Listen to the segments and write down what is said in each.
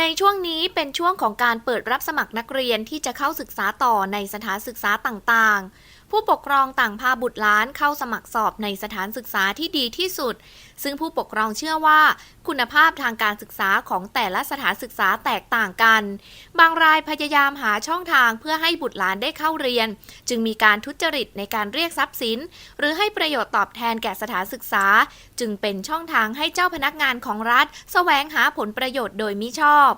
ในช่วงนี้เป็นช่วงของการเปิดรับสมัครนักเรียนที่จะเข้าศึกษาต่อในสถานศึกษาต่างๆ ผู้ปกครองต่างพาบุตรหลานเข้าสมัครสอบในสถานศึกษาที่ดีที่สุด ซึ่งผู้ปกครองเชื่อว่า คุณภาพทางการศึกษาของแต่ละสถานศึกษาแตกต่างกัน บางรายพยายามหาช่องทางเพื่อให้บุตรหลานได้เข้าเรียน จึงมีการทุจริตในการเรียกทรัพย์สิน หรือให้ประโยชน์ตอบแทนแก่สถานศึกษา จึงเป็นช่องทางให้เจ้าพนักงานของรัฐ แสวงหาผลประโยชน์โดยมิชอบ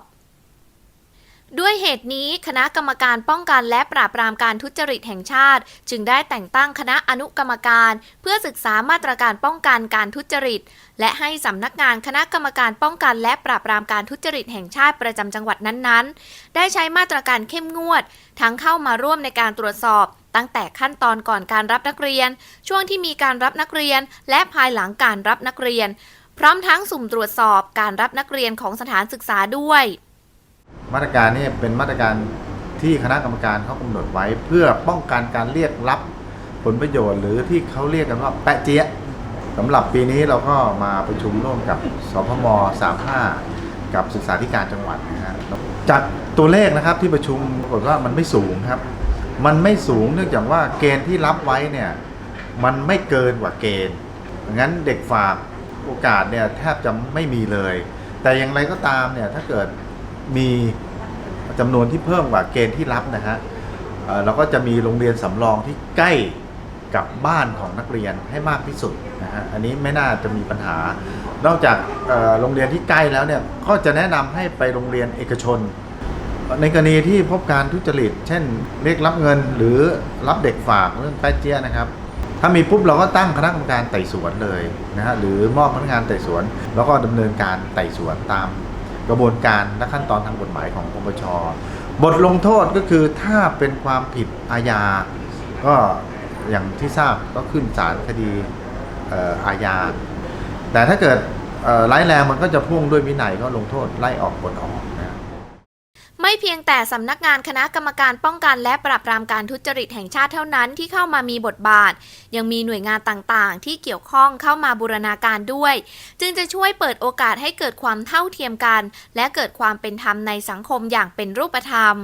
ด้วยเหตุนี้คณะกรรมการป้องกันและปราบปรามการทุจริตแห่งชาติ จึงได้แต่งตั้งคณะอนุกรรมการ เพื่อศึกษามาตรการป้องกันการทุจริต และให้สำนักงานคณะกรรมการป้องกันและปราบปรามการทุจริตแห่งชาติประจำจังหวัดนั้นๆ ได้ใช้มาตรการเข้มงวด ทั้งเข้ามาร่วมในการตรวจสอบ ตั้งแต่ขั้นตอนก่อนการรับนักเรียน ช่วงที่มีการรับนักเรียน และภายหลังการรับนักเรียน พร้อมทั้งสุ่มตรวจสอบการรับนักเรียนของสถานศึกษาด้วย มาตรการนี้เป็นมาตรการที่คณะกรรมการเขากำหนดไว้ เพื่อป้องกันการเรียกรับผลประโยชน์ หรือที่เขาเรียกกันว่าแปะเจี๊ยะสำหรับปีนี้เราก็มาประชุมร่วมกับสพม35 กับศึกษาธิการจังหวัดนะฮะจากตัวเลขนะครับที่ประชุมปรากฏว่ามันไม่สูงครับ มันไม่สูงเนื่องจากว่าเกณฑ์ที่รับไว้เนี่ยมันไม่เกินกว่าเกณฑ์งั้นเด็กฝากโอกาสเนี่ยแทบจะไม่มีเลย แต่อย่างไรก็ตามเนี่ยถ้าเกิด มีจำนวนที่เพิ่มกว่าเกณฑ์ที่รับนะฮะเอ่อเราก็จะมีโรงเรียนสำรองที่ใกล้กับบ้านของนักเรียนให้มากที่สุดนะฮะอันนี้ไม่น่าจะมีปัญหา นอกจากเอ่อโรงเรียนที่ใกล้แล้วเนี่ยก็จะแนะนำให้ไปโรงเรียนเอกชน ในกรณีที่พบการทุจริต เช่นเรียกรับเงินหรือรับเด็กฝากเรื่องแป๊ะเจี้ยนะครับ ถ้ามีปุ๊บเราก็ตั้งคณะกรรมการไต่สวนเลยนะฮะหรือมอบพนักงานไต่สวน แล้วก็ดำเนินการไต่สวนตาม กระบวนการและขั้นตอนทางกฎหมายของปปชบทลงโทษก็คือถ้าเป็นความผิดอาญา ก็อย่างที่ทราบก็ขึ้นศาลคดีอาญา แต่ถ้าเกิดร้ายแรงมันก็จะพ่วงด้วยวินัยก็ลงโทษไล่ออกปลดออก ไม่เพียงแต่สำนักงานคณะกรรมการป้องกันและปราบปรามการทุจริตแห่งชาติเท่านั้นที่เข้ามามีบทบาท ยังมีหน่วยงานต่างๆ ที่เกี่ยวข้องเข้ามาบูรณาการด้วย จึงจะช่วยเปิดโอกาสให้เกิดความเท่าเทียมกัน และเกิดความเป็นธรรมในสังคมอย่างเป็นรูปธรรม